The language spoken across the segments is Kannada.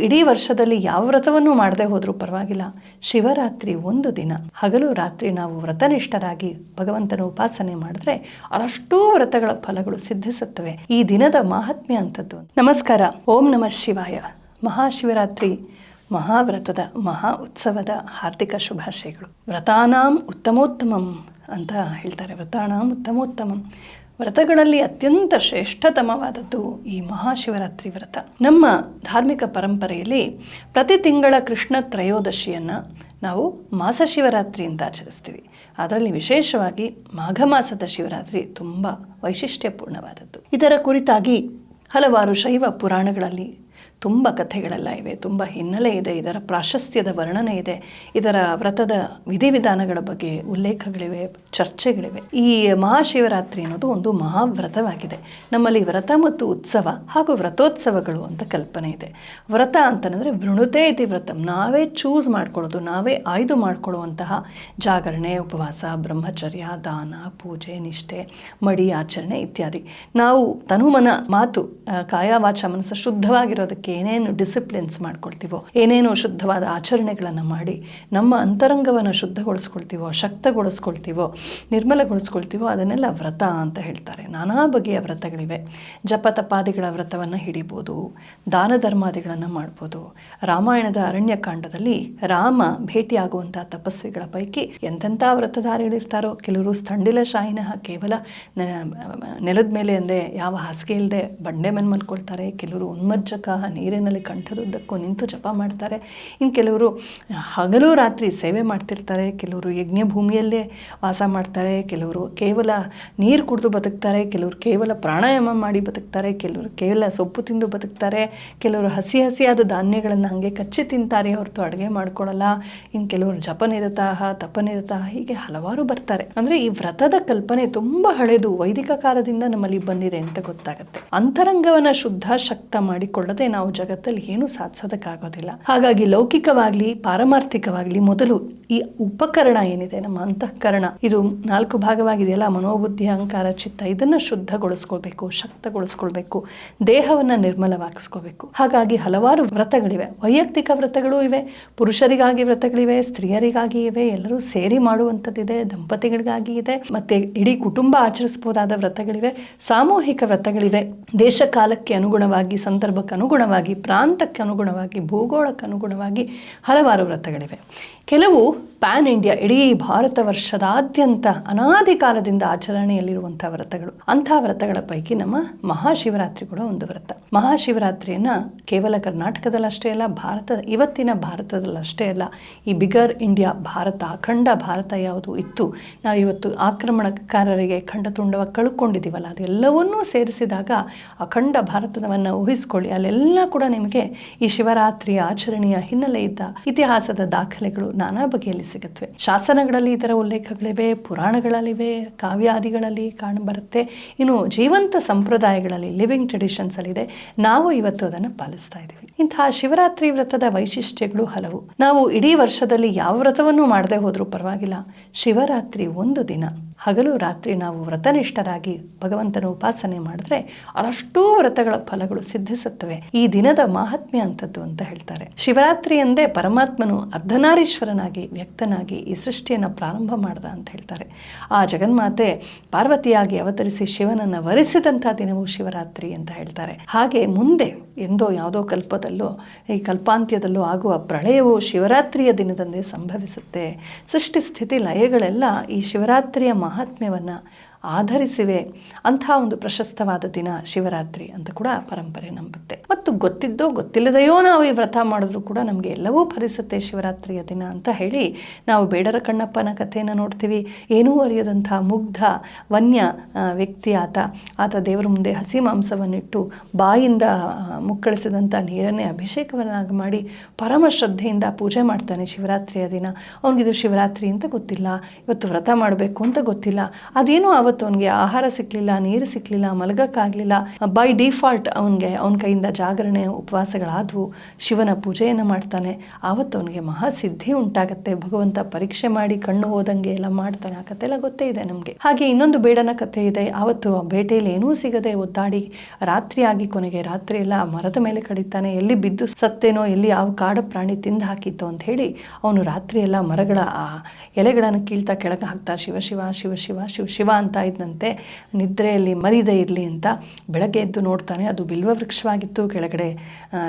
ಇಡೀ ವರ್ಷದಲ್ಲಿ ಯಾವ ವ್ರತವನ್ನು ಮಾಡದೆ ಹೋದರೂ ಪರವಾಗಿಲ್ಲ. ಶಿವರಾತ್ರಿ ಒಂದು ದಿನ. ಹಗಲು ರಾತ್ರಿ ನಾವು ವ್ರತನಿಷ್ಠರಾಗಿ ಭಗವಂತನ ಉಪಾಸನೆ ಮಾಡಿದ್ರೆ ಅಷ್ಟೂ ವ್ರತಗಳ ಫಲಗಳು ಸಿದ್ಧಿಸುತ್ತವೆ. ಈ ದಿನದ ಮಹಾತ್ಮ್ಯ ಅಂಥದ್ದು. ನಮಸ್ಕಾರ. ಓಂ ನಮಃ ಶಿವಾಯ. ಮಹಾಶಿವರಾತ್ರಿ ಮಹಾವ್ರತದ ಮಹಾ ಉತ್ಸವದ ಹಾರ್ದಿಕ ಶುಭಾಶಯಗಳು. ವ್ರತಾನಾಂ ಉತ್ತಮೋತ್ತಮಂ ಅಂತ ಹೇಳ್ತಾರೆ. ವ್ರತಾನಾಂ ಉತ್ತಮೋತ್ತಮಂ. ವ್ರತಗಳಲ್ಲಿ ಅತ್ಯಂತ ಶ್ರೇಷ್ಠತಮವಾದದ್ದು ಈ ಮಹಾಶಿವರಾತ್ರಿ ವ್ರತ. ನಮ್ಮ ಧಾರ್ಮಿಕ ಪರಂಪರೆಯಲ್ಲಿ ಪ್ರತಿ ತಿಂಗಳ ಕೃಷ್ಣ ತ್ರಯೋದಶಿಯನ್ನು ನಾವು ಮಾಸ ಶಿವರಾತ್ರಿ ಅಂತ ಆಚರಿಸ್ತೀವಿ. ಅದರಲ್ಲಿ ವಿಶೇಷವಾಗಿ ಮಾಘ ಮಾಸದ ಶಿವರಾತ್ರಿ ತುಂಬ ವೈಶಿಷ್ಟ್ಯಪೂರ್ಣವಾದದ್ದು. ಇದರ ಕುರಿತಾಗಿ ಹಲವಾರು ಶೈವ ಪುರಾಣಗಳಲ್ಲಿ ತುಂಬ ಕಥೆಗಳೆಲ್ಲ ಇವೆ, ತುಂಬ ಹಿನ್ನೆಲೆ ಇದೆ, ಇದರ ಪ್ರಾಶಸ್ತ್ಯದ ವರ್ಣನೆ ಇದೆ, ಇದರ ವ್ರತದ ವಿಧಿವಿಧಾನಗಳ ಬಗ್ಗೆ ಉಲ್ಲೇಖಗಳಿವೆ, ಚರ್ಚೆಗಳಿವೆ. ಈ ಮಹಾಶಿವರಾತ್ರಿ ಅನ್ನೋದು ಒಂದು ಮಹಾವ್ರತವಾಗಿದೆ. ನಮ್ಮಲ್ಲಿ ವ್ರತ ಮತ್ತು ಉತ್ಸವ ಹಾಗೂ ವ್ರತೋತ್ಸವಗಳು ಅಂತ ಕಲ್ಪನೆ ಇದೆ. ವ್ರತ ಅಂತಂದರೆ ವೃಣುತೇ ಇತಿ ವ್ರತಂ, ನಾವೇ ಚೂಸ್ ಮಾಡ್ಕೊಳ್ಳೋದು, ನಾವೇ ಆಯ್ದು ಮಾಡ್ಕೊಳ್ಳುವಂತಹ ಜಾಗರಣೆ, ಉಪವಾಸ, ಬ್ರಹ್ಮಚರ್ಯ, ದಾನ, ಪೂಜೆ, ನಿಷ್ಠೆ, ಮಡಿ, ಆಚರಣೆ ಇತ್ಯಾದಿ. ನಾವು ತನುಮನ ಮಾತು ಕಾಯಾವಾಚ ಕಾಯ ವಾಚ ಮನಸ್ಸು ಶುದ್ಧವಾಗಿರೋದಕ್ಕೆ ಏನೇನು ಡಿಸಿಪ್ಲಿನ್ಸ್ ಮಾಡ್ಕೊಳ್ತೀವೋ, ಏನೇನು ಶುದ್ಧವಾದ ಆಚರಣೆಗಳನ್ನು ಮಾಡಿ, ನಮ್ಮ ಅಂತರಂಗವನ್ನು ಶುದ್ಧಗೊಳಿಸ್ಕೊಳ್ತೀವೋ, ಶಕ್ತಗೊಳಿಸ್ಕೊಳ್ತೀವೋ, ನಿರ್ಮಲಗೊಳಿಸ್ಕೊಳ್ತೀವೋ, ಅದನ್ನೆಲ್ಲ ವ್ರತ ಅಂತ ಹೇಳ್ತಾರೆ. ನಾನಾ ಬಗೆಯ ವ್ರತಗಳಿವೆ. ಜಪ ತಪಾದಿಗಳ ವ್ರತವನ್ನು ಹಿಡಿಬೋದು, ದಾನ ಧರ್ಮಾದಿಗಳನ್ನು ಮಾಡ್ಬೋದು. ರಾಮಾಯಣದ ಅರಣ್ಯಕಾಂಡದಲ್ಲಿ ರಾಮ ಭೇಟಿಯಾಗುವಂಥ ತಪಸ್ವಿಗಳ ಪೈಕಿ ಎಂತೆಂಥ ವ್ರತಧಾರಿಗಳಿರ್ತಾರೋ, ಕೆಲವರು ಸ್ಥಂಡಿಲ ಶಾಹಿನ ಕೇವಲ ನೆಲದ ಮೇಲೆ ಅಂದರೆ ಯಾವ ಹಾಸಿಗೆ ಇಲ್ಲದೆ ಬಂಡೆ ಮೇಲೆ ಮಲ್ಕೊಳ್ತಾರೆ, ಕೆಲವರು ಉನ್ಮಜ್ಜಕ ನೀರಿನಲ್ಲಿ ಕಂಠರುದ್ದಕ್ಕೂ ನಿಂತು ಜಪ ಮಾಡ್ತಾರೆ. ಇನ್ನು ಕೆಲವರು ಹಗಲು ರಾತ್ರಿ ಸೇವೆ ಮಾಡ್ತಿರ್ತಾರೆ, ಕೆಲವರು ಯಜ್ಞ ಭೂಮಿಯಲ್ಲೇ ವಾಸ ಮಾಡ್ತಾರೆ, ಕೆಲವರು ಕೇವಲ ನೀರು ಕುಡಿದು ಬದುಕ್ತಾರೆ, ಕೆಲವರು ಕೇವಲ ಪ್ರಾಣಾಯಾಮ ಮಾಡಿ ಬದುಕ್ತಾರೆ, ಕೆಲವರು ಕೇವಲ ಸೊಪ್ಪು ತಿಂದು ಬದುಕ್ತಾರೆ, ಕೆಲವರು ಹಸಿ ಹಸಿಯಾದ ಧಾನ್ಯಗಳನ್ನು ಹಾಗೆ ಕಚ್ಚಿ ತಿಂತಾರೆ, ಹೊರತು ಅಡುಗೆ ಮಾಡ್ಕೊಳ್ಳಲ್ಲ. ಇನ್ನು ಕೆಲವರು ಜಪನಿರತಾಹ ತಪನಿರತಾಹ ಹೀಗೆ ಹಲವಾರು ಬರ್ತಾರೆ. ಅಂದರೆ ಈ ವ್ರತದ ಕಲ್ಪನೆ ತುಂಬ ಹಳೆದು ವೈದಿಕ ಕಾಲದಿಂದ ನಮ್ಮಲ್ಲಿ ಬಂದಿದೆ ಅಂತ ಗೊತ್ತಾಗುತ್ತೆ. ಅಂತರಂಗವನ್ನು ಶುದ್ಧ ಶಕ್ತ ಮಾಡಿಕೊಳ್ಳದೆ ನಾವು ಜಗತ್ತಲ್ಲಿ ಏನು ಸಾಧಿಸೋದಕ್ಕಾಗೋದಿಲ್ಲ. ಹಾಗಾಗಿ ಲೌಕಿಕವಾಗ್ಲಿ, ಪಾರಮಾರ್ಥಿಕವಾಗ್ಲಿ ಮೊದಲು ಈ ಉಪಕರಣ ಏನಿದೆ, ನಮ್ಮ ಅಂತಃಕರಣ, ಇದು ನಾಲ್ಕು ಭಾಗವಾಗಿದೆಯಲ್ಲ, ಮನೋಬುದ್ಧಿ, ಅಹಂಕಾರ, ಚಿತ್ತ, ಇದನ್ನ ಶುದ್ಧಗೊಳಿಸ್ಕೊಳ್ಬೇಕು, ಶಕ್ತಗೊಳಿಸ್ಕೊಳ್ಬೇಕು, ದೇಹವನ್ನ ನಿರ್ಮಲವಾಗಿಸ್ಕೋಬೇಕು ಹಾಗಾಗಿ ಹಲವಾರು ವ್ರತಗಳಿವೆ. ವೈಯಕ್ತಿಕ ವ್ರತಗಳು ಇವೆ, ಪುರುಷರಿಗಾಗಿ ವ್ರತಗಳಿವೆ, ಸ್ತ್ರೀಯರಿಗಾಗಿ ಇವೆ, ಎಲ್ಲರೂ ಸೇರಿ ಮಾಡುವಂಥದ್ದಿದೆ, ದಂಪತಿಗಳಿಗಾಗಿ ಇದೆ, ಮತ್ತೆ ಇಡೀ ಕುಟುಂಬ ಆಚರಿಸಬಹುದಾದ ವ್ರತಗಳಿವೆ, ಸಾಮೂಹಿಕ ವ್ರತಗಳಿವೆ. ದೇಶ ಕಾಲಕ್ಕೆ ಅನುಗುಣವಾಗಿ ಸಂದರ್ಭಕ್ಕೆ ಅನುಗುಣವಾಗಿ ಪ್ರಾಂತಕ್ಕೆ ಅನುಗುಣವಾಗಿ ಭೂಗೋಳಕ್ಕೆ ಅನುಗುಣವಾಗಿ ಹಲವಾರು ವ್ರತಗಳಿವೆ. ಕೆಲವು ಪ್ಯಾನ್ ಇಂಡಿಯಾ, ಇಡೀ ಭಾರತ ವರ್ಷದಾದ್ಯಂತ ಅನಾದಿ ಕಾಲದಿಂದ ಆಚರಣೆಯಲ್ಲಿರುವಂಥ ವ್ರತಗಳು. ಅಂಥ ವ್ರತಗಳ ಪೈಕಿ ನಮ್ಮ ಮಹಾಶಿವರಾತ್ರಿ ಕೂಡ ಒಂದು ವ್ರತ. ಮಹಾಶಿವರಾತ್ರಿಯನ್ನ ಕೇವಲ ಕರ್ನಾಟಕದಲ್ಲಷ್ಟೇ ಅಲ್ಲ ಭಾರತ ಇವತ್ತಿನ ಭಾರತದಲ್ಲಷ್ಟೇ ಅಲ್ಲ, ಈ ಬಿಗರ್ ಇಂಡಿಯಾ, ಭಾರತ, ಅಖಂಡ ಭಾರತ ಯಾವುದು ಇತ್ತು, ನಾವು ಇವತ್ತು ಆಕ್ರಮಣಕಾರರಿಗೆ ಖಂಡ ಖಂಡತುಂಡವಾಗಿ ಕಳ್ಕೊಂಡಿದ್ದೀವಲ್ಲ, ಅದೆಲ್ಲವನ್ನೂ ಸೇರಿಸಿದಾಗ ಅಖಂಡ ಭಾರತವನ್ನು ಊಹಿಸ್ಕೊಳ್ಳಿ, ಅಲ್ಲೆಲ್ಲ ಕೂಡ ನಿಮಗೆ ಈ ಶಿವರಾತ್ರಿಯ ಆಚರಣೆಯ ಹಿನ್ನೆಲೆ ಇದ್ದ ಇತಿಹಾಸದ ದಾಖಲೆಗಳು ನಾನಾ ಬಗೆಯಲ್ಲಿ ಸಿಗುತ್ತವೆ ಶಾಸನಗಳಲ್ಲಿ ಇದರ ಉಲ್ಲೇಖಗಳಿವೆ, ಪುರಾಣಗಳಲ್ಲಿವೆ, ಕಾವ್ಯಾದಿಗಳಲ್ಲಿ ಕಾಣಬರುತ್ತೆ. ಇನ್ನು ಜೀವಂತ ಸಂಪ್ರದಾಯಗಳಲ್ಲಿ ಲಿವಿಂಗ್ ಟ್ರೆಡಿಷನ್ಸ್ ಅಲ್ಲಿದೆ. ನಾವು ಇವತ್ತು ಅದನ್ನು ಪಾಲಿಸ್ತಾ ಇದ್ದೀವಿ. ಇಂತಹ ಶಿವರಾತ್ರಿ ವ್ರತದ ವೈಶಿಷ್ಟ್ಯಗಳು ಹಲವು. ನಾವು ಇಡೀ ವರ್ಷದಲ್ಲಿ ಯಾವ ವ್ರತವನ್ನು ಮಾಡದೆ ಹೋದರೂ ಪರವಾಗಿಲ್ಲ. ಶಿವರಾತ್ರಿ ಒಂದು ದಿನ. ಹಗಲು ರಾತ್ರಿ ನಾವು ವ್ರತನಿಷ್ಠರಾಗಿ ಭಗವಂತನ ಉಪಾಸನೆ ಮಾಡಿದ್ರೆ ಅಷ್ಟು ವ್ರತಗಳ ಫಲಗಳು ಸಿದ್ಧಿಸುತ್ತವೆ. ಈ ದಿನದ ಮಹಾತ್ಮ್ಯ ಅಂತದ್ದು ಅಂತ ಹೇಳ್ತಾರೆ. ಶಿವರಾತ್ರಿ ಎಂದೇ ಪರಮಾತ್ಮನು ಅರ್ಧನಾರೀಶ್ವರನಾಗಿ ವ್ಯಕ್ತನಾಗಿ ಈ ಸೃಷ್ಟಿಯನ್ನು ಪ್ರಾರಂಭ ಮಾಡ್ದ ಅಂತ ಹೇಳ್ತಾರೆ. ಆ ಜಗನ್ಮಾತೆ ಪಾರ್ವತಿಯಾಗಿ ಅವತರಿಸಿ ಶಿವನನ್ನು ವರಿಸಿದಂಥ ದಿನವೂ ಶಿವರಾತ್ರಿ ಅಂತ ಹೇಳ್ತಾರೆ. ಹಾಗೆ ಮುಂದೆ ಎಂದೋ ಯಾವುದೋ ಕಲ್ಪದಲ್ಲೋ, ಈ ಕಲ್ಪಾಂತ್ಯದಲ್ಲೋ ಆಗುವ ಪ್ರಳಯವು ಶಿವರಾತ್ರಿಯ ದಿನದಂದೇ ಸಂಭವಿಸುತ್ತೆ. ಸೃಷ್ಟಿ ಸ್ಥಿತಿ ಲಯಗಳೆಲ್ಲ ಈ ಶಿವರಾತ್ರಿಯ ಮಹಾತ್ಮ್ಯವನ್ನು ಆಧರಿಸಿವೆ. ಅಂಥ ಒಂದು ಪ್ರಶಸ್ತವಾದ ದಿನ ಶಿವರಾತ್ರಿ ಅಂತ ಕೂಡ ಪರಂಪರೆ ನಂಬುತ್ತೆ. ಮತ್ತು ಗೊತ್ತಿದ್ದೋ ಗೊತ್ತಿಲ್ಲದೆಯೋ ನಾವು ಈ ವ್ರತ ಮಾಡಿದ್ರೂ ಕೂಡ ನಮಗೆ ಎಲ್ಲವೂ ಫಲಿಸುತ್ತೆ ಶಿವರಾತ್ರಿಯ ದಿನ ಅಂತ ಹೇಳಿ ನಾವು ಬೇಡರ ಕಣ್ಣಪ್ಪನ ಕಥೆಯನ್ನು ನೋಡ್ತೀವಿ. ಏನೂ ಅರಿಯದಂಥ ಮುಗ್ಧ, ವನ್ಯ ವ್ಯಕ್ತಿ ಆತ. ಆತ ದೇವರ ಮುಂದೆ ಹಸಿ ಮಾಂಸವನ್ನಿಟ್ಟು ಬಾಯಿಂದ ಮುಕ್ಕಳಿಸಿದಂಥ ನೀರನ್ನೇ ಅಭಿಷೇಕವನ್ನಾಗಿ ಮಾಡಿ ಪರಮ ಶ್ರದ್ಧೆಯಿಂದ ಪೂಜೆ ಮಾಡ್ತಾನೆ ಶಿವರಾತ್ರಿಯ ದಿನ. ಅವನಿಗಿದು ಶಿವರಾತ್ರಿ ಅಂತ ಗೊತ್ತಿಲ್ಲ. ಇವತ್ತು ವ್ರತ ಮಾಡಬೇಕು ಅಂತ ಗೊತ್ತಿಲ್ಲ. ಅದೇನು ಅವತ್ತು ಆವತ್ತು ಅವನಿಗೆ ಆಹಾರ ಸಿಕ್ಕಲಿಲ್ಲ ನೀರು ಸಿಕ್ಕಲಿಲ್ಲ ಮಲಗಕ್ಕಾಗಲಿಲ್ಲ ಬೈ ಡಿಫಾಲ್ಟ್ ಅವನಿಗೆ ಅವನ ಕೈಯಿಂದ ಜಾಗರಣೆ, ಉಪವಾಸಗಳಾದವು, ಶಿವನ ಪೂಜೆಯನ್ನು ಮಾಡ್ತಾನೆ. ಆವತ್ತು ಅವನಿಗೆ ಮಹಾಸಿದ್ಧಿ ಉಂಟಾಗತ್ತೆ. ಭಗವಂತ ಪರೀಕ್ಷೆ ಮಾಡಿ ಕಣ್ಣು ಹೋದಂಗೆ ಎಲ್ಲ ಮಾಡ್ತಾನೆ. ಆ ಕಥೆ ಎಲ್ಲ ಗೊತ್ತೇ ಇದೆ ನಮಗೆ. ಹಾಗೆ ಇನ್ನೊಂದು ಬೇಡನ ಕಥೆ ಇದೆ. ಆವತ್ತು ಆ ಬೇಟೆಯಲ್ಲಿ ಏನೂ ಸಿಗದೆ ಒದ್ದಾಡಿ ರಾತ್ರಿ ಆಗಿ ಕೊನೆಗೆ ರಾತ್ರಿ ಎಲ್ಲ ಮರದ ಮೇಲೆ ಕಡಿತಾನೆ. ಎಲ್ಲಿ ಬಿದ್ದು ಸತ್ತೇನೋ, ಎಲ್ಲಿ ಯಾವ ಕಾಡು ಪ್ರಾಣಿ ತಿಂದು ಹಾಕಿತ್ತು ಅಂತ ಹೇಳಿ ಅವನು ರಾತ್ರಿ ಎಲ್ಲ ಮರಗಳ ಆ ಎಲೆಗಳನ್ನು ಕೀಳ್ತಾ ಕೆಳಗೆ ಹಾಕ್ತಾ ಶಿವ ಶಿವ ಶಿವ ಶಿವ ಶಿವ ಶಿವ ಅಂತ ಇದ್ದಂತೆ ನಿದ್ರೆಯಲ್ಲಿ ಮರಿದೇ ಇರಲಿ ಅಂತ ಬೆಳಗ್ಗೆ ಎದ್ದು ನೋಡ್ತಾನೆ. ಅದು ಬಿಲ್ವ ವೃಕ್ಷವಾಗಿತ್ತು. ಕೆಳಗಡೆ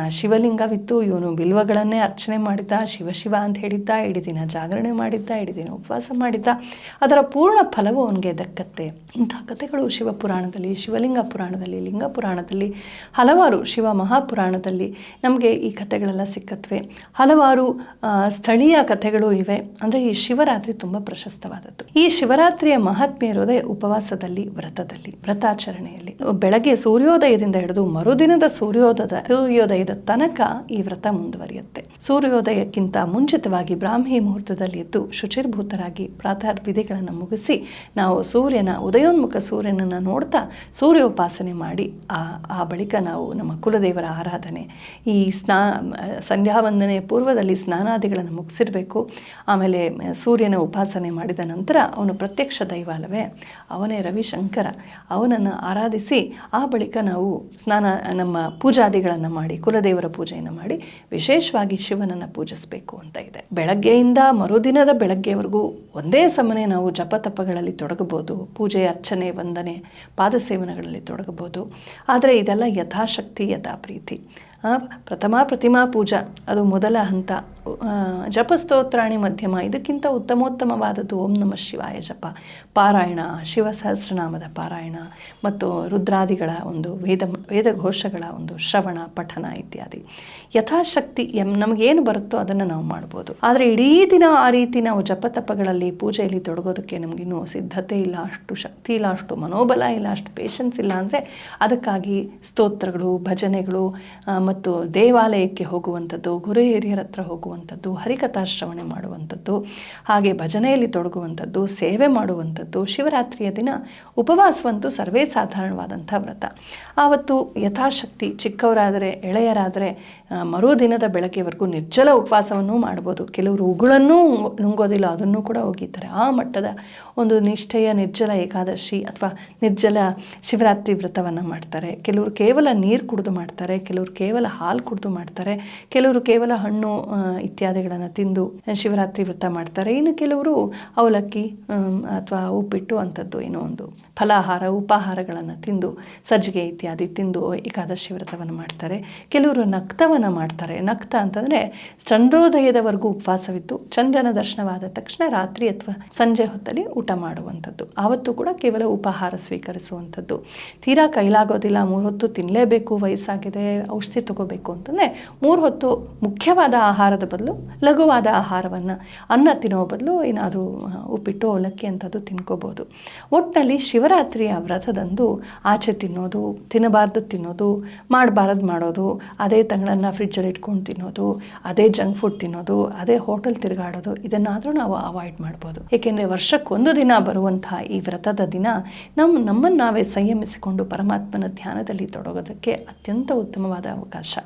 ಶಿವಲಿಂಗವಿತ್ತು. ಇವನು ಬಿಲ್ವಗಳನ್ನೇ ಅರ್ಚನೆ ಮಾಡಿದ್ದ. ಶಿವ ಶಿವ ಅಂತ ಹೇಳಿದ್ದ. ಇಡೀ ಜಾಗರಣೆ ಮಾಡಿದ್ದ. ಇಡೀ ದಿನ ಉಪವಾಸ ಮಾಡಿದ್ದ. ಅದರ ಪೂರ್ಣ ಫಲವು ಅವನಿಗೆ ದಕ್ಕತ್ತೆ. ಇಂಥ ಕಥೆಗಳು ಶಿವಪುರಾಣದಲ್ಲಿ, ಶಿವಲಿಂಗ ಪುರಾಣದಲ್ಲಿ, ಲಿಂಗ ಪುರಾಣದಲ್ಲಿ, ಹಲವಾರು ಶಿವ ಮಹಾಪುರಾಣದಲ್ಲಿ ನಮಗೆ ಈ ಕಥೆಗಳೆಲ್ಲ ಸಿಕ್ಕತ್ವೆ. ಹಲವಾರು ಸ್ಥಳೀಯ ಕಥೆಗಳು ಇವೆ. ಅಂದರೆ ಈ ಶಿವರಾತ್ರಿ ತುಂಬ ಪ್ರಶಸ್ತವಾದದ್ದು. ಈ ಶಿವರಾತ್ರಿಯ ಮಹಾತ್ಮೆ ಇರೋದೇ ಉಪವಾಸದಲ್ಲಿ, ವ್ರತದಲ್ಲಿ, ವ್ರತಾಚರಣೆಯಲ್ಲಿ. ಬೆಳಗ್ಗೆ ಸೂರ್ಯೋದಯದಿಂದ ಹಿಡಿದು ಮರುದಿನದ ಸೂರ್ಯೋದಯದ ಸೂರ್ಯೋದಯದ ತನಕ ಈ ವ್ರತ ಮುಂದುವರಿಯುತ್ತೆ. ಸೂರ್ಯೋದಯಕ್ಕಿಂತ ಮುಂಚಿತವಾಗಿ ಬ್ರಾಹ್ಮಿ ಮುಹೂರ್ತದಲ್ಲಿ ಎದ್ದು ಶುಚಿರ್ಭೂತರಾಗಿ ಪ್ರಾತಃ ವಿಧಿಗಳನ್ನು ಮುಗಿಸಿ ನಾವು ಸೂರ್ಯನ, ಉದಯೋನ್ಮುಖ ಸೂರ್ಯನನ್ನು ನೋಡ್ತಾ ಸೂರ್ಯ ಉಪಾಸನೆ ಮಾಡಿ ಆ ಆ ಬಳಿಕ ನಾವು ನಮ್ಮ ಕುಲದೇವರ ಆರಾಧನೆ, ಈ ಸ್ನಾ ಸಂಧ್ಯಾ ವಂದನೆ ಪೂರ್ವದಲ್ಲಿ ಸ್ನಾನಾದಿಗಳನ್ನು ಮುಗಿಸಿರಬೇಕು. ಆಮೇಲೆ ಸೂರ್ಯನ ಉಪಾಸನೆ ಮಾಡಿದ ನಂತರ ಅವನು ಪ್ರತ್ಯಕ್ಷ ದೈವ ಅಲ್ಲವೇ ಅವನೇ ರವಿಶಂಕರ. ಅವನನ್ನು ಆರಾಧಿಸಿ ಆ ಬಳಿಕ ನಾವು ಸ್ನಾನ, ನಮ್ಮ ಪೂಜಾದಿಗಳನ್ನು ಮಾಡಿ, ಕುಲದೇವರ ಪೂಜೆಯನ್ನು ಮಾಡಿ ವಿಶೇಷವಾಗಿ ಶಿವನನ್ನು ಪೂಜಿಸಬೇಕು ಅಂತ ಇದೆ. ಬೆಳಗ್ಗೆಯಿಂದ ಮರುದಿನದ ಬೆಳಗ್ಗೆವರೆಗೂ ಒಂದೇ ಸಮನೆ ನಾವು ಜಪತಪಗಳಲ್ಲಿ ತೊಡಗಬಹುದು, ಪೂಜೆ, ಅರ್ಚನೆ, ವಂದನೆ ಪಾದಸೇವನಗಳಲ್ಲಿ ತೊಡಗಬಹುದು. ಆದರೆ ಇದೆಲ್ಲ ಯಥಾಶಕ್ತಿ ಯಥಾ ಪ್ರೀತಿ ಪ್ರಥಮ ಪ್ರತಿಮಾ ಪೂಜಾ, ಅದು ಮೊದಲ ಹಂತ. ಜಪಸ್ತೋತ್ರಾಣಿ ಮಧ್ಯಮ, ಇದಕ್ಕಿಂತ ಉತ್ತಮೋತ್ತಮವಾದದ್ದು ಓಂ ನಮ ಶಿವಾಯ ಜಪ. ಪಾರಾಯಣ, ಶಿವ ಸಹಸ್ರನಾಮದ ಪಾರಾಯಣ, ಮತ್ತು ರುದ್ರಾದಿಗಳ ಒಂದು ವೇದ, ವೇದಘೋಷಗಳ ಒಂದು ಶ್ರವಣ ಪಠನ ಇತ್ಯಾದಿ. ಯಥಾಶಕ್ತಿ ನಮಗೇನು ಬರುತ್ತೋ ಅದನ್ನು ನಾವು ಮಾಡ್ಬೋದು. ಆದರೆ ಇಡೀ ದಿನ ಆ ರೀತಿ ನಾವು ಜಪತಪಗಳಲ್ಲಿ ಪೂಜೆಯಲ್ಲಿ ತೊಡಗೋದಕ್ಕೆ ನಮಗಿನ್ನೂ ಸಿದ್ಧತೆ ಇಲ್ಲ, ಅಷ್ಟು ಶಕ್ತಿ ಇಲ್ಲ, ಅಷ್ಟು ಮನೋಬಲ ಇಲ್ಲ, ಅಷ್ಟು ಪೇಷನ್ಸ್ ಇಲ್ಲ ಅಂದರೆ ಅದಕ್ಕಾಗಿ ಸ್ತೋತ್ರಗಳು, ಭಜನೆಗಳು ಮತ್ತು ದೇವಾಲಯಕ್ಕೆ ಹೋಗುವಂಥದ್ದು ಗುರು ಹಿರಿಯರ ಹತ್ರ ಹರಿಕಥಾ ಶ್ರವಣೆ ಮಾಡುವಂಥದ್ದು, ಹಾಗೆ ಭಜನೆಯಲ್ಲಿ ತೊಡಗುವಂಥದ್ದು, ಸೇವೆ ಮಾಡುವಂಥದ್ದು, ಶಿವರಾತ್ರಿಯ ದಿನ ಉಪವಾಸವಂತೂ ಸರ್ವೇ ಸಾಧಾರಣವಾದಂಥ ವ್ರತ. ಆವತ್ತು ಯಥಾಶಕ್ತಿ ಚಿಕ್ಕವರಾದರೆ, ಎಳೆಯರಾದರೆ ಮರುದಿನದ ಬೆಳಗ್ಗೆವರೆಗೂ ನಿರ್ಜಲ ಉಪವಾಸವನ್ನು ಮಾಡ್ಬೋದು ಕೆಲವರು ಉಗುಳನ್ನೂ ನುಂಗೋದಿಲ್ಲ, ಅದನ್ನು ಕೂಡ ಹೋಗಿದ್ದಾರೆ ಆ ಮಟ್ಟದ ಒಂದು ನಿಷ್ಠೆಯ ನಿರ್ಜಲ ಏಕಾದಶಿ ಅಥವಾ ನಿರ್ಜಲ ಶಿವರಾತ್ರಿ ವ್ರತವನ್ನು ಮಾಡ್ತಾರೆ. ಕೆಲವರು ಕೇವಲ ನೀರು ಕುಡಿದು ಮಾಡ್ತಾರೆ, ಕೆಲವರು ಕೇವಲ ಹಾಲು ಕುಡಿದು ಮಾಡ್ತಾರೆ, ಕೆಲವರು ಕೇವಲ ಹಣ್ಣು ಇತ್ಯಾದಿಗಳನ್ನು ತಿಂದು ಶಿವರಾತ್ರಿ ವ್ರತ ಮಾಡ್ತಾರೆ. ಇನ್ನು ಕೆಲವರು ಅವಲಕ್ಕಿ ಅಥವಾ ಉಪ್ಪಿಟ್ಟು ಅಂಥದ್ದು ಏನೋ ಒಂದು ಫಲಾಹಾರ, ಉಪಾಹಾರಗಳನ್ನು ತಿಂದು, ಸಜ್ಜಿಗೆ ಇತ್ಯಾದಿ ತಿಂದು ಏಕಾದಶಿ ವ್ರತವನ್ನು ಮಾಡ್ತಾರೆ. ಕೆಲವರು ನಕ್ತವನ್ನು ಮಾಡ್ತಾರೆ. ನಕ್ತ ಅಂತಂದರೆ ಚಂದ್ರೋದಯದವರೆಗೂ ಉಪವಾಸವಿದ್ದು, ಚಂದ್ರನ ದರ್ಶನವಾದ ತಕ್ಷಣ ರಾತ್ರಿ ಅಥವಾ ಸಂಜೆ ಹೊತ್ತಲ್ಲಿ ಊಟ ಮಾಡುವಂಥದ್ದು. ಆವತ್ತು ಕೂಡ ಕೇವಲ ಉಪಹಾರ ಸ್ವೀಕರಿಸುವಂಥದ್ದು. ತೀರಾ ಕೈಲಾಗೋದಿಲ್ಲ, ಮೂರು ಹೊತ್ತು ತಿನ್ನಲೇಬೇಕು ವಯಸ್ಸಾಗಿದೆ, ಔಷಧಿ ತಗೋಬೇಕು ಅಂತಂದರೆ ಮೂರು ಹೊತ್ತು ಮುಖ್ಯವಾದ ಆಹಾರದ ಬದಲು ಲಘುವಾದ ಆಹಾರವನ್ನು, ಅನ್ನ ತಿನ್ನೋ ಬದಲು ಏನಾದರೂ ಉಪ್ಪಿಟ್ಟು, ಅವಲಕ್ಕಿ ಅಂಥದ್ದು ತಿನ್ಕೋಬೋದು. ಒಟ್ಟಿನಲ್ಲಿ ಶಿವರಾತ್ರಿಯ ವ್ರತದಂದು ಆಚೆ ತಿನ್ನೋದು, ತಿನ್ನಬಾರ್ದು ತಿನ್ನೋದು, ಮಾಡಬಾರದು ಮಾಡೋದು, ಅದೇ ತಂಗಳನ್ನು ಫ್ರಿಜ್ಜಲ್ಲಿ ಇಟ್ಕೊಂಡು ತಿನ್ನೋದು, ಅದೇ ಜಂಕ್ ಫುಡ್ ತಿನ್ನೋದು, ಅದೇ ಹೋಟೆಲ್ ತಿರುಗಾಡೋದು, ಇದನ್ನಾದರೂ ನಾವು ಅವಾಯ್ಡ್ ಮಾಡ್ಬೋದು. ಏಕೆಂದರೆ ವರ್ಷಕ್ಕೊಂದು ದಿನ ಬರುವಂತಹ ಈ ವ್ರತದ ದಿನ ನಮ್ಮ ನಮ್ಮನ್ನು ನಾವೇ ಸಂಯಮಿಸಿಕೊಂಡು ಪರಮಾತ್ಮನ ಧ್ಯಾನದಲ್ಲಿ ತೊಡಗೋದಕ್ಕೆ ಅತ್ಯಂತ ಉತ್ತಮವಾದ ಅವಕಾಶ.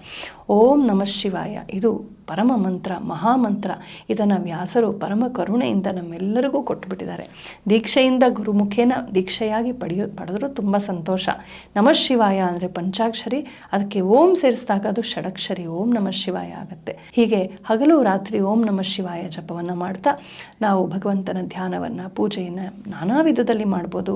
ಓಂ ನಮಃ ಶಿವಾಯ. ಇದು ಪರಮ ಮಂತ್ರ ಮಹಾಮಂತ್ರ, ಇದನ್ನು ವ್ಯಾಸರು ಪರಮ ಕರುಣೆಯಿಂದ ನಮ್ಮೆಲ್ಲರಿಗೂ ಕೊಟ್ಟುಬಿಟ್ಟಿದ್ದಾರೆ ದೀಕ್ಷೆಯಿಂದ ಗುರುಮುಖೇನ ದೀಕ್ಷೆಯಾಗಿ ಪಡೆಯೋ, ಪಡೆದರೂ ತುಂಬ ಸಂತೋಷ. ನಮಃ ಶಿವಾಯ ಅಂದರೆ ಪಂಚಾಕ್ಷರಿ, ಅದಕ್ಕೆ ಓಂ ಸೇರಿಸಿದಾಗ ಅದು ಷಡಕ್ಷರಿ, ಓಂ ನಮಃ ಶಿವಾಯ ಆಗುತ್ತೆ. ಹೀಗೆ ಹಗಲು ರಾತ್ರಿ ಓಂ ನಮಃ ಶಿವಾಯ ಜಪವನ್ನು ಮಾಡ್ತಾ ನಾವು ಭಗವಂತನ ಧ್ಯಾನವನ್ನು, ಪೂಜೆಯನ್ನು ನಾನಾ ವಿಧದಲ್ಲಿ ಮಾಡ್ಬೋದು.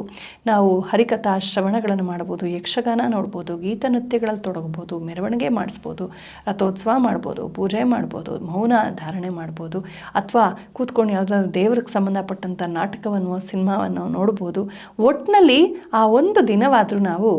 ನಾವು ಹರಿಕಥಾ ಶ್ರವಣಗಳನ್ನು ಮಾಡ್ಬೋದು, ಯಕ್ಷಗಾನ ನೋಡ್ಬೋದು, ಗೀತ ನೃತ್ಯಗಳಲ್ಲಿ ತೊಡಗ್ಬೋದು, ಮೆರವಣಿಗೆ ಮಾಡಿಸ್ಬೋದು, ರಥೋತ್ಸವ ಮಾಡ್ಬೋದು, ಪೂಜೆ ಮಾಡ್ಬೋದು, ಮೌನ ಧಾರಣೆ ಮಾಡ್ಬೋದು, ಅಥವಾ ಕೂತ್ಕೊಂಡು ಯಾವುದಾದ್ರು ದೇವ್ರಿಗೆ ಸಂಬಂಧಪಟ್ಟಂಥ ನಾಟಕವನ್ನು, ಸಿನಿಮಾವನ್ನು ನೋಡ್ಬೋದು. ಒಟ್ಟಿನಲ್ಲಿ ಆ ಒಂದು ದಿನವಾದರೂ ನಾವು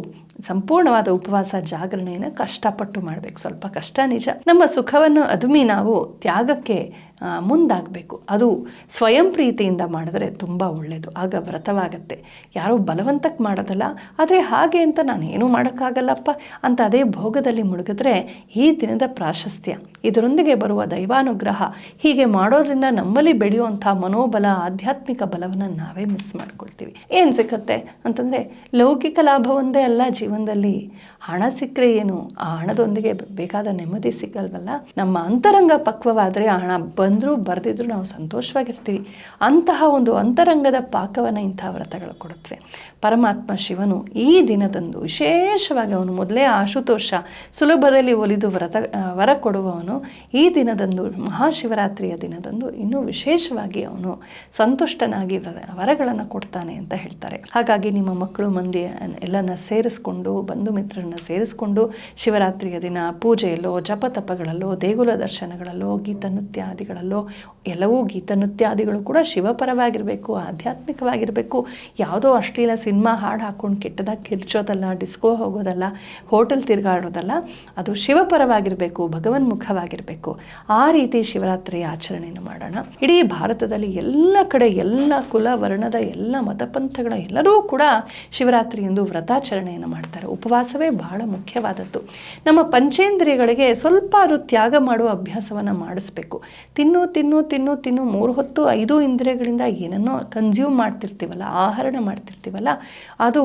ಸಂಪೂರ್ಣವಾದ ಉಪವಾಸ ಜಾಗರಣೆಯನ್ನು ಕಷ್ಟಪಟ್ಟು ಮಾಡಬೇಕು. ಸ್ವಲ್ಪ ಕಷ್ಟ, ನಿಜ. ನಮ್ಮ ಸುಖವನ್ನು ಅದುಮಿ ನಾವು ತ್ಯಾಗಕ್ಕೆ ಮುಂದಾಗಬೇಕು. ಅದು ಸ್ವಯಂ ಪ್ರೀತಿಯಿಂದ ಮಾಡಿದ್ರೆ ತುಂಬ ಒಳ್ಳೆಯದು ಆಗ ವ್ರತವಾಗತ್ತೆ. ಯಾರೋ ಬಲವಂತಕ್ಕೆ ಮಾಡೋದಲ್ಲ. ಆದರೆ ಹಾಗೆ ಅಂತ ನಾನು ಏನೂ ಮಾಡೋಕ್ಕಾಗಲ್ಲಪ್ಪ ಅಂತ ಅದೇ ಭೋಗದಲ್ಲಿ ಮುಳುಗಿದ್ರೆ ಈ ದಿನದ ಪ್ರಾಶಸ್ತ್ಯ. ಇದರೊಂದಿಗೆ ಬರುವ ದೈವಾನುಗ್ರಹ ಹೀಗೆ ಮಾಡೋದ್ರಿಂದ ನಮ್ಮಲ್ಲಿ ಬೆಳೆಯುವಂಥ ಮನೋಬಲ, ಆಧ್ಯಾತ್ಮಿಕ ಬಲವನ್ನು ನಾವೇ ಮಿಸ್ ಮಾಡ್ಕೊಳ್ತೀವಿ. ಏನು ಸಿಕ್ಕತ್ತೆ ಅಂತಂದರೆ ಲೌಕಿಕ ಲಾಭ ಒಂದೇ ಅಲ್ಲ ಜೀವನದಲ್ಲಿ ಹಣ ಸಿಕ್ಕರೆ ಏನು? ಆ ಹಣದೊಂದಿಗೆ ಬೇಕಾದ ನೆಮ್ಮದಿ ಸಿಗಲ್ವಲ್ಲ ನಮ್ಮ ಅಂತರಂಗ ಪಕ್ವವಾದರೆ ಹಣ ಬಂದರೂ ಬರೆದಿದ್ರು ನಾವು ಸಂತೋಷವಾಗಿರ್ತೀವಿ. ಅಂತಹ ಒಂದು ಅಂತರಂಗದ ಪಾಕವನ್ನು ಇಂತಹ ವ್ರತಗಳು ಕೊಡುತ್ತವೆ. ಪರಮಾತ್ಮ ಶಿವನು ಈ ದಿನದಂದು ವಿಶೇಷವಾಗಿ ಅವನು ಮೊದಲೇ ಆಶುತೋಷ ಸುಲಭದಲ್ಲಿ ಒಲಿದು ವ್ರತ ವರ ಕೊಡುವವನು ಈ ದಿನದಂದು ಮಹಾಶಿವರಾತ್ರಿಯ ದಿನದಂದು ಇನ್ನೂ ವಿಶೇಷವಾಗಿ ಅವನು ಸಂತುಷ್ಟನಾಗಿ ವ್ರ, ವರಗಳನ್ನು ಕೊಡ್ತಾನೆ ಅಂತ ಹೇಳ್ತಾರೆ. ಹಾಗಾಗಿ ನಿಮ್ಮ ಮಕ್ಕಳು ಮಂದಿ ಎಲ್ಲನ ಸೇರಿಸ್ಕೊಂಡು ಬಂಧು ಮಿತ್ರರನ್ನು ಸೇರಿಸ್ಕೊಂಡು ಶಿವರಾತ್ರಿಯ ದಿನ ಪೂಜೆಯಲ್ಲೋ, ಜಪತಪಗಳಲ್ಲೋ, ದೇಗುಲ ದರ್ಶನಗಳಲ್ಲೋ, ಗೀತ ನೃತ್ಯಾದಿಗಳಲ್ಲೋ, ಎಲ್ಲವೂ ಗೀತ ನೃತ್ಯಾದಿಗಳು ಕೂಡ ಶಿವಪರವಾಗಿರಬೇಕು ಆಧ್ಯಾತ್ಮಿಕವಾಗಿರಬೇಕು. ಯಾವುದೋ ಅಶ್ಲೀಲ ಸಿನಿಮಾ ಹಾಡು ಹಾಕ್ಕೊಂಡು ಕೆಟ್ಟದಾಗಿ ಕಿರ್ಚೋದಲ್ಲ ಡಿಸ್ಕೋ ಹೋಗೋದಲ್ಲ, ಹೋಟೆಲ್ ತಿರುಗಾಡೋದಲ್ಲ, ಅದು ಶಿವಪರವಾಗಿರಬೇಕು ಭಗವನ್ಮುಖವಾಗಿರಬೇಕು ಆ ರೀತಿ ಶಿವರಾತ್ರಿಯ ಆಚರಣೆಯನ್ನು ಮಾಡೋಣ. ಇಡೀ ಭಾರತದಲ್ಲಿ ಎಲ್ಲ ಕಡೆ ಎಲ್ಲ ಕುಲ ವರ್ಣದ ಎಲ್ಲ ಮತಪಂಥಗಳ ಎಲ್ಲರೂ ಕೂಡ ಶಿವರಾತ್ರಿ ಎಂದು ವ್ರತಾಚರಣೆಯನ್ನು ಮಾಡ್ತಾರೆ. ಉಪವಾಸವೇ ಬಹಳ ಮುಖ್ಯವಾದದ್ದು. ನಮ್ಮ ಪಂಚೇಂದ್ರಿಯಗಳಿಗೆ ಸ್ವಲ್ಪ ಅದು ತ್ಯಾಗ ಮಾಡುವ ಅಭ್ಯಾಸವನ್ನು ಮಾಡಿಸ್ಬೇಕು. ತಿನ್ನು ತಿನ್ನು ತಿನ್ನು ತಿನ್ನು, ಮೂರು ಹೊತ್ತು ಐದು ಇಂದ್ರಿಯಗಳಿಂದ ಏನನ್ನೋ ಕನ್ಸ್ಯೂಮ್ ಮಾಡ್ತಿರ್ತೀವಲ್ಲ ಆಹರಣ ಮಾಡ್ತಿರ್ತೀವಲ್ಲ, ಅದು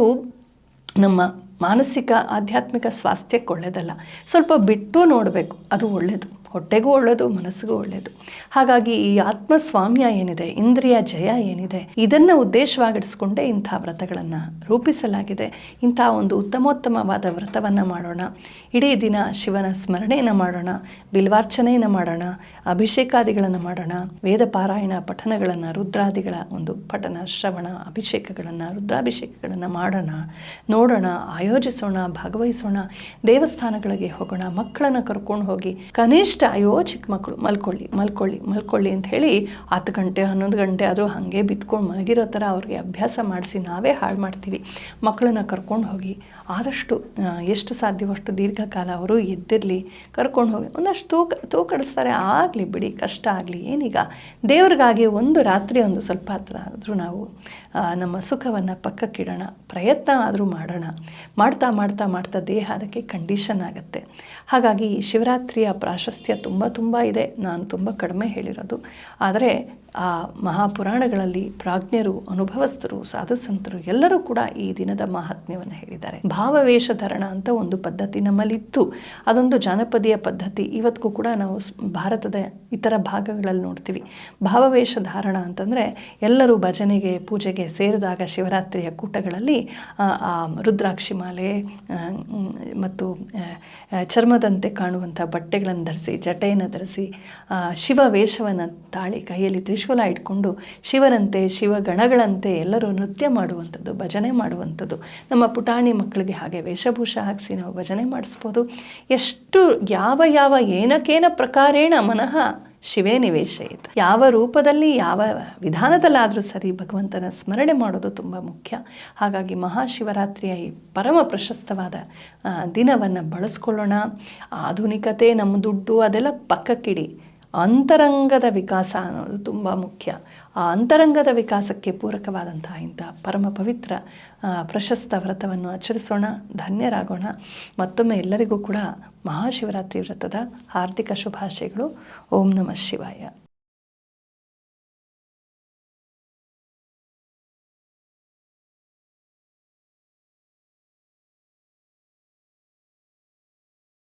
ನಮ್ಮ ಮಾನಸಿಕ, ಆಧ್ಯಾತ್ಮಿಕ ಸ್ವಾಸ್ಥ್ಯಕ್ಕೆ ಒಳ್ಳೆಯದಲ್ಲ ಸ್ವಲ್ಪ ಬಿಟ್ಟು ನೋಡಬೇಕು, ಅದು ಒಳ್ಳೆಯದು ಹೊಟ್ಟೆಗೂ ಒಳ್ಳೆಯದು ಮನಸ್ಸಿಗೂ ಒಳ್ಳೆಯದು ಹಾಗಾಗಿ ಈ ಆತ್ಮಸ್ವಾಮ್ಯ ಏನಿದೆ, ಇಂದ್ರಿಯ ಜಯ ಏನಿದೆ, ಇದನ್ನು ಉದ್ದೇಶವಾಗಿಡಿಸ್ಕೊಂಡೇ ಇಂಥ ವ್ರತಗಳನ್ನು ರೂಪಿಸಲಾಗಿದೆ. ಇಂಥ ಒಂದು ಉತ್ತಮೋತ್ತಮವಾದ ವ್ರತವನ್ನು ಮಾಡೋಣ. ಇಡೀ ದಿನ ಶಿವನ ಸ್ಮರಣೆಯನ್ನು ಮಾಡೋಣ, ಬಿಲ್ವಾರ್ಚನೆಯನ್ನು ಮಾಡೋಣ, ಅಭಿಷೇಕಾದಿಗಳನ್ನು ಮಾಡೋಣ, ವೇದ ಪಾರಾಯಣ ಪಠನಗಳನ್ನು, ರುದ್ರಾದಿಗಳ ಒಂದು ಪಠನ, ಶ್ರವಣ, ಅಭಿಷೇಕಗಳನ್ನು, ರುದ್ರಾಭಿಷೇಕಗಳನ್ನು ಮಾಡೋಣ. ನೋಡೋಣ, ಆಯೋಜಿಸೋಣ, ಭಾಗವಹಿಸೋಣ, ದೇವಸ್ಥಾನಗಳಿಗೆ ಹೋಗೋಣ, ಮಕ್ಕಳನ್ನು ಕರ್ಕೊಂಡು ಹೋಗಿ, ಕನಿಷ್ಠ ಅಯ್ಯೋ, ಚಿಕ್ಕ ಮಕ್ಕಳು ಮಲ್ಕೊಳ್ಳಿ ಮಲ್ಕೊಳ್ಳಿ ಮಲ್ಕೊಳ್ಳಿ ಅಂತ ಹೇಳಿ ಹತ್ತು ಗಂಟೆ, ಹನ್ನೊಂದು ಗಂಟೆ ಆದರೂ ಹಾಗೆ ಬಿತ್ಕೊಂಡು ಮಲಗಿರೋ ಥರ ಅವ್ರಿಗೆ ಅಭ್ಯಾಸ ಮಾಡಿಸಿ ನಾವೇ ಹಾಳು ಮಾಡ್ತೀವಿ. ಮಕ್ಕಳನ್ನ ಕರ್ಕೊಂಡು ಹೋಗಿ, ಆದಷ್ಟು ಎಷ್ಟು ಸಾಧ್ಯವಷ್ಟು ದೀರ್ಘಕಾಲ ಅವರು ಎದ್ದಿರಲಿ, ಕರ್ಕೊಂಡು ಹೋಗಿ, ಒಂದಷ್ಟು ತೂಕ, ತೂಕಡಿಸ್ತಾರೆ, ಆಗಲಿ ಬಿಡಿ, ಕಷ್ಟ ಆಗಲಿ, ಏನೀಗ. ದೇವ್ರಿಗಾಗಿ ಒಂದು ರಾತ್ರಿ, ಒಂದು ಸ್ವಲ್ಪ ಹತ್ರ ಆದರೂ ನಾವು ನಮ್ಮ ಸುಖವನ್ನು ಪಕ್ಕಕ್ಕಿಡೋಣ ಪ್ರಯತ್ನ ಆದರೂ ಮಾಡೋಣ. ಮಾಡ್ತಾ ಮಾಡ್ತಾ ಮಾಡ್ತಾ ದೇಹ ಅದಕ್ಕೆ ಕಂಡೀಷನ್ ಆಗುತ್ತೆ. ಹಾಗಾಗಿ ಶಿವರಾತ್ರಿಯ ಪ್ರಾಶಸ್ತ್ಯ ತುಂಬ ತುಂಬ ಇದೆ. ನಾನು ತುಂಬ ಕಡಿಮೆ ಹೇಳಿರೋದು. ಆದರೆ ಆ ಮಹಾಪುರಾಣಗಳಲ್ಲಿ ಪ್ರಾಜ್ಞರು, ಅನುಭವಸ್ಥರು ಸಾಧು ಸಂತರು ಎಲ್ಲರೂ ಕೂಡ ಈ ದಿನದ ಮಹಾತ್ಮ್ಯವನ್ನು ಹೇಳಿದ್ದಾರೆ. ಭಾವವೇಷಧರಣ ಅಂತ ಒಂದು ಪದ್ಧತಿ ನಮ್ಮಲ್ಲಿತ್ತು. ಅದೊಂದು ಜಾನಪದೀಯ ಪದ್ಧತಿ. ಇವತ್ತಿಗೂ ಕೂಡ ನಾವು ಭಾರತದ ಇತರ ಭಾಗಗಳಲ್ಲಿ ನೋಡ್ತೀವಿ. ಭಾವವೇಷ ಧಾರಣ ಅಂತಂದರೆ ಎಲ್ಲರೂ ಭಜನೆಗೆ, ಪೂಜೆಗೆ ಸೇರಿದಾಗ ಶಿವರಾತ್ರಿಯ ಕೂಟಗಳಲ್ಲಿ ರುದ್ರಾಕ್ಷಿ ಮಾಲೆ ಮತ್ತು ಚರ್ಮದಂತೆ ಕಾಣುವಂಥ ಬಟ್ಟೆಗಳನ್ನು ಧರಿಸಿ, ಜಟೆಯನ್ನು ಧರಿಸಿ ಶಿವ ವೇಷವನ್ನು ತಾಳಿ ಕೈಯಲ್ಲಿ ಇಟ್ಕೊಂಡು ಶಿವರಂತೆ ಶಿವಗಣಗಳಂತೆ ಎಲ್ಲರೂ ನೃತ್ಯ ಮಾಡುವಂಥದ್ದು, ಭಜನೆ ಮಾಡುವಂಥದ್ದು. ನಮ್ಮ ಪುಟಾಣಿ ಮಕ್ಕಳಿಗೆ ಹಾಗೆ ವೇಷಭೂಷ ಹಾಕಿಸಿ ನಾವು ಭಜನೆ ಮಾಡಿಸ್ಬೋದು. ಎಷ್ಟು, ಯಾವ ಯಾವ ಏನಕೇನ ಪ್ರಕಾರೇಣ ಮನಃ ಶಿವೇ ನಿವೇಶಯಿತು. ಯಾವ ರೂಪದಲ್ಲಿ, ಯಾವ ವಿಧಾನದಲ್ಲಾದರೂ ಸರಿ ಭಗವಂತನ ಸ್ಮರಣೆ ಮಾಡೋದು ತುಂಬ ಮುಖ್ಯ. ಹಾಗಾಗಿ ಮಹಾಶಿವರಾತ್ರಿಯ ಈ ಪರಮ ಪ್ರಶಸ್ತವಾದ ದಿನವನ್ನು ಬಳಸ್ಕೊಳ್ಳೋಣ. ಆಧುನಿಕತೆ, ನಮ್ಮ ದುಡ್ಡು ಅದೆಲ್ಲ ಪಕ್ಕಕ್ಕಿಡಿ. ಅಂತರಂಗದ ವಿಕಾಸ ಅನ್ನೋದು ತುಂಬ ಮುಖ್ಯ. ಆ ಅಂತರಂಗದ ವಿಕಾಸಕ್ಕೆ ಪೂರಕವಾದಂತಹ ಇಂಥ ಪರಮ ಪವಿತ್ರ ಪ್ರಶಸ್ತ ವ್ರತವನ್ನು ಆಚರಿಸೋಣ. ಧನ್ಯರಾಗೋಣ. ಮತ್ತೊಮ್ಮೆ ಎಲ್ಲರಿಗೂ ಕೂಡ ಮಹಾಶಿವರಾತ್ರಿ ವ್ರತದ ಹಾರ್ದಿಕ ಶುಭಾಶಯಗಳು. ಓಂ ನಮಃ ಶಿವಾಯ.